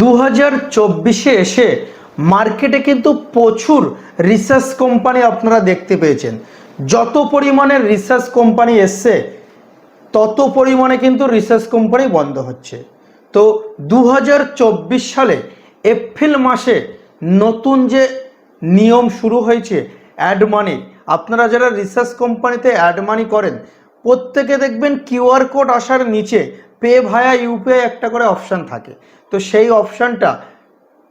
দু হাজার চব্বিশে এসে মার্কেটে কিন্তু প্রচুর রিসার্চ কোম্পানি আপনারা দেখতে পেয়েছেন। যত পরিমাণে রিসার্চ কোম্পানি এসছে, তত পরিমাণে কিন্তু রিসার্চ কোম্পানি বন্ধ হচ্ছে। তো দু হাজার চব্বিশ সালে এপ্রিল মাসে নতুন যে নিয়ম শুরু হয়েছে অ্যাড মানি আপনারা যারা রিসার্চ কোম্পানিতে অ্যাড মানি করেন, প্রত্যেকে দেখবেন কিউআর কোড আসার নিচে পে ভায়া ইউপিআই একটা করে অপশান থাকে। তো সেই অপশানটা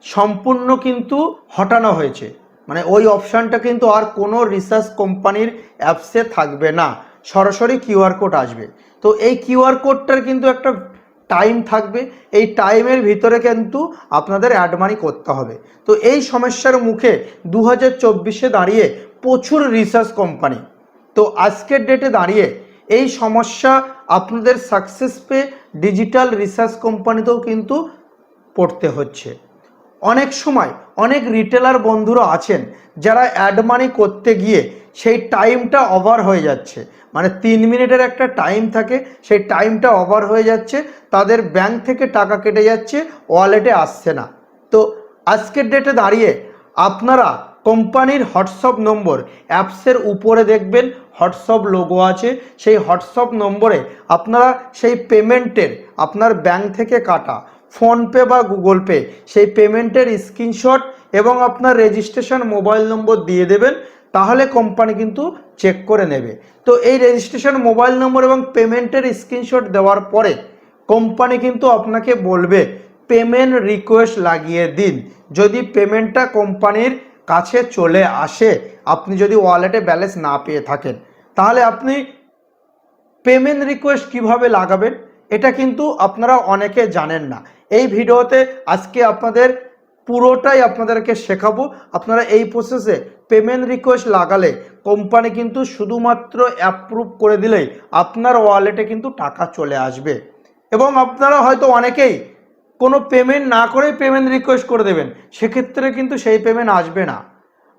সম্পূর্ণ কিন্তু হটানো হয়েছে। মানে ওই অপশানটা কিন্তু আর কোনো রিসার্চ কোম্পানির অ্যাপসে থাকবে না। সরাসরি কিউআর কোড আসবে। তো এই কিউআর কোডটার কিন্তু একটা টাইম থাকবে। এই টাইমের ভিতরে কিন্তু আপনাদের অ্যাড মানি করতে হবে। তো এই সমস্যার মুখে দু হাজার দাঁড়িয়ে প্রচুর রিসার্চ কোম্পানি। তো আজকের ডেটে দাঁড়িয়ে এই সমস্যা আপনাদের সাকসেস পে ডিজিটাল রিসার্চ কোম্পানিতেও কিন্তু পড়তে হচ্ছে। অনেক সময় অনেক রিটেলার বন্ধুরা আছেন যারা অ্যাড মানি করতে গিয়ে সেই টাইমটা ওভার হয়ে যাচ্ছে। মানে তিন মিনিটের একটা টাইম থাকে, সেই টাইমটা ওভার হয়ে যাচ্ছে, তাদের ব্যাংক থেকে টাকা কেটে যাচ্ছে ওয়ালেটে আসছে না। তো আজকের ডেটে দাঁড়িয়ে আপনারা কোম্পানির হোয়াটসঅ্যাপ নম্বর। অ্যাপসের উপরে দেখবেন হোয়াটসঅ্যাপ লোগো আছে। সেই হোয়াটসঅ্যাপ নম্বরে আপনারা সেই পেমেন্টের আপনার ব্যাংক থেকে কাটা ফোনপে বা গুগল পে সেই পেমেন্টের স্ক্রিনশট এবং আপনার রেজিস্ট্রেশন মোবাইল নম্বর দিয়ে দেবেন। তাহলে কোম্পানি কিন্তু চেক করে নেবে। তো এই রেজিস্ট্রেশন মোবাইল নম্বর এবং পেমেন্টের স্ক্রিনশট দেওয়ার পরে কোম্পানি কিন্তু আপনাকে বলবে পেমেন্ট রিকোয়েস্ট লাগিয়ে দিন। যদি পেমেন্টটা কোম্পানির কাছে চলে আসে, আপনি যদি ওয়ালেটে ব্যালেন্স না পেয়ে থাকেন, তাহলে আপনি পেমেন্ট রিকোয়েস্ট কীভাবে লাগাবেন? এটা কিন্তু আপনারা অনেকে জানেন না। এই ভিডিওতে আজকে আপনাদের পুরোটাই আপনাদেরকে শেখাবো। আপনারা এই প্রসেসে পেমেন্ট রিকোয়েস্ট লাগালে কোম্পানি কিন্তু শুধুমাত্র অ্যাপ্রুভ করে দিলেই আপনার ওয়ালেটে কিন্তু টাকা চলে আসবে। এবং আপনারা হয়তো অনেকেই কোনো পেমেন্ট না করেই পেমেন্ট রিকোয়েস্ট করে দেবেন, সেক্ষেত্রে কিন্তু সেই পেমেন্ট আসবে না।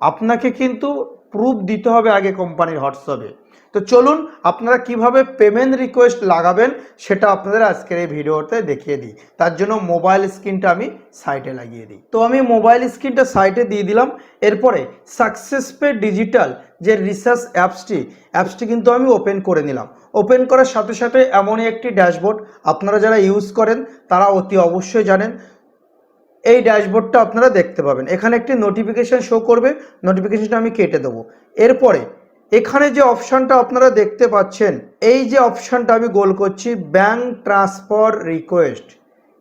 আপনাকে কিন্তু প্রুফ দিতে হবে আগে কোম্পানির হোয়াটসঅ্যাপে। তো চলুন আপনারা কীভাবে পেমেন্ট রিকোয়েস্ট লাগাবেন সেটা আপনাদের আজকের এই ভিডিওতে দেখিয়ে দিই। তার জন্য মোবাইল স্ক্রিনটা আমি সাইটে লাগিয়ে দিই। তো আমি মোবাইল স্ক্রিনটা সাইটে দিয়ে দিলাম। এরপরে সাকসেস পে ডিজিটাল যে রিসার্চ অ্যাপসটি অ্যাপসটি কিন্তু আমি ওপেন করে নিলাম। ওপেন করার সাথে সাথে এমনই একটি ড্যাশবোর্ড আপনারা যারা ইউজ করেন, তারা অতি অবশ্যই জানেন। এই ড্যাশবোর্ডটা আপনারা দেখতে পাবেন। এখানে একটি নোটিফিকেশান শো করবে। নোটিফিকেশানটা আমি কেটে দেবো। এরপরে এখানে যে অপশানটা আপনারা দেখতে পাচ্ছেন, এই যে অপশানটা আমি গোল করছি ব্যাঙ্ক ট্রান্সফার রিকোয়েস্ট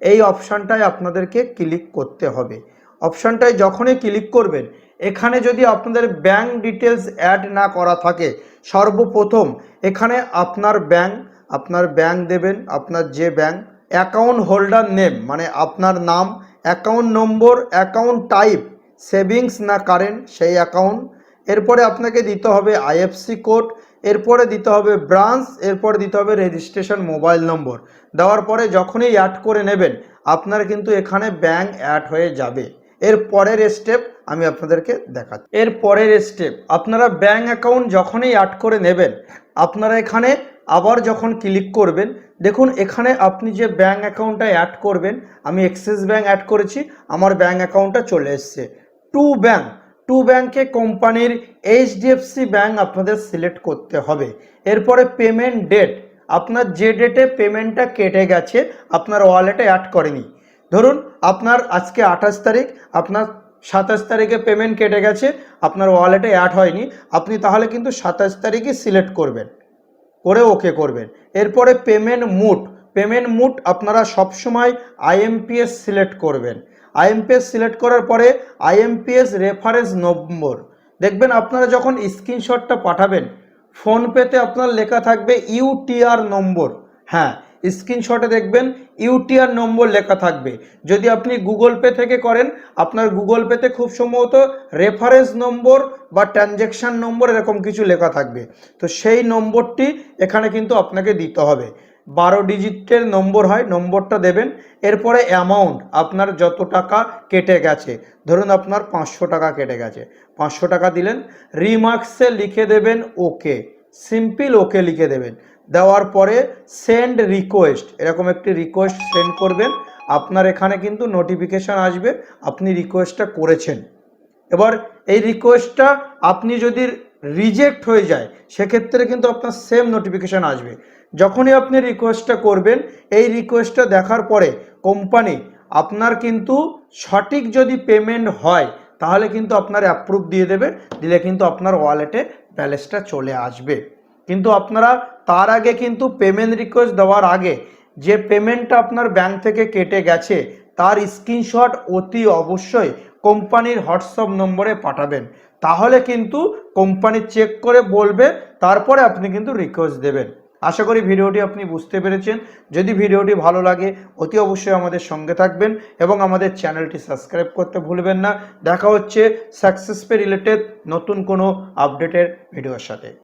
এই অপশানটায় আপনাদেরকে ক্লিক করতে হবে। অপশানটায় যখনই ক্লিক করবেন, এখানে যদি আপনাদের ব্যাঙ্ক ডিটেলস অ্যাড না করা থাকে, সর্বপ্রথম এখানে আপনার ব্যাঙ্ক আপনার ব্যাঙ্ক দেবেন, আপনার যে ব্যাঙ্ক অ্যাকাউন্ট হোল্ডার নেম মানে আপনার নাম account number account type savings না কারেন্ট সেই অ্যাকাউন্ট এরপরে আপনাকে দিতে হবে আইএফসি কোড, এরপরে দিতে হবে ব্রাঞ্চ, এরপরে দিতে হবে রেজিস্ট্রেশন মোবাইল নম্বর দেওয়ার পরে যখনই অ্যাড করে নেবেন, আপনার কিন্তু এখানে ব্যাঙ্ক অ্যাড হয়ে যাবে। এর পরের স্টেপ আমি আপনাদেরকে দেখাচ্ছি। এর পরের স্টেপ আপনারা ব্যাঙ্ক অ্যাকাউন্ট যখনই অ্যাড করে নেবেন, আপনারা এখানে আবার যখন ক্লিক করবেন, দেখুন এখানে আপনি যে ব্যাঙ্ক অ্যাকাউন্টটা অ্যাড করবেন, আমি এক্সিস ব্যাঙ্ক অ্যাড করেছি, আমার ব্যাঙ্ক অ্যাকাউন্টটা চলে এসছে। টু ব্যাঙ্ক টু ব্যাঙ্কে কোম্পানির এইচডিএফসি ব্যাঙ্ক আপনাদের সিলেক্ট করতে হবে। এরপরে পেমেন্ট ডেট। আপনার যে ডেটে পেমেন্টটা কেটে গেছে, আপনার ওয়ালেটে অ্যাড করেনি। ধরুন, আপনার আজকে আঠাশ তারিখ, আপনার সাতাশ তারিখে পেমেন্ট কেটে গেছে, আপনার ওয়ালেটে অ্যাড হয়নি, আপনি তাহলে কিন্তু সাতাশ তারিখই সিলেক্ট করবেন, করে ওকে করবেন। এরপরে পেমেন্ট মুড পেমেন্ট মুড আপনারা সবসময় আইএমপিএস সিলেক্ট করবেন। আইএমপিএস সিলেক্ট করার পরে আইএমপিএস রেফারেন্স নম্বর। দেখবেন আপনারা যখন স্ক্রিনশটটা পাঠাবেন ফোনপেতে আপনার লেখা থাকবে ইউটিআর নম্বর। হ্যাঁ স্ক্রিনশটে দেখবেন ইউটিআর নম্বর লেখা থাকবে। যদি আপনি গুগল পে থেকে করেন, আপনার গুগল পেতে খুব সম্ভবত রেফারেন্স নম্বর বা ট্রানজ্যাকশান নম্বর এরকম কিছু লেখা থাকবে। তো সেই নম্বরটি এখানে কিন্তু আপনাকে দিতে হবে। বারো ডিজিটের নম্বর হয়, নম্বরটা দেবেন। এরপরে অ্যামাউন্ট আপনার যত টাকা কেটে গেছে। ধরুন আপনার পাঁচশো টাকা কেটে গেছে। পাঁচশো টাকা দিলেন রিমার্কসে লিখে দেবেন ওকে সিম্পল ওকে লিখে দেবেন। দেওয়ার পরে সেন্ড রিকোয়েস্ট এরকম একটি রিকোয়েস্ট সেন্ড করবেন। আপনার এখানে কিন্তু নোটিফিকেশান আসবে, আপনি রিকোয়েস্টটা করেছেন। এবার এই রিকোয়েস্টটা আপনি যদি রিজেক্ট হয়ে যায়, সেক্ষেত্রে কিন্তু আপনার সেম নোটিফিকেশান আসবে। যখনই আপনি রিকোয়েস্টটা করবেন, এই রিকোয়েস্টটা দেখার পরে কোম্পানি আপনার কিন্তু সঠিক যদি পেমেন্ট হয়, তাহলে কিন্তু আপনার অ্যাপ্রুভ দিয়ে দেবে, দিলে কিন্তু আপনার ওয়ালেটে ব্যালেন্সটা চলে আসবে। কিন্তু আপনারা তার আগে কিন্তু পেমেন্ট রিকোয়েস্ট দেওয়ার আগে যে পেমেন্টটা আপনার ব্যাংক থেকে কেটে গেছে, তার স্ক্রিনশট অতি অবশ্যই কোম্পানির হোয়াটসঅ্যাপ নম্বরে পাঠাবেন। তাহলে কিন্তু কোম্পানি চেক করে বলবে, তারপরে আপনি কিন্তু রিকোয়েস্ট দেবেন। আশা করি ভিডিওটি আপনি বুঝতে পেরেছেন। যদি ভিডিওটি ভালো লাগে, অতি অবশ্যই আমাদের সঙ্গে থাকবেন এবং আমাদের চ্যানেলটি সাবস্ক্রাইব করতে ভুলবেন না। দেখা হচ্ছে সাকসেসপে রিলেটেড নতুন কোনো আপডেটের ভিডিওর সাথে।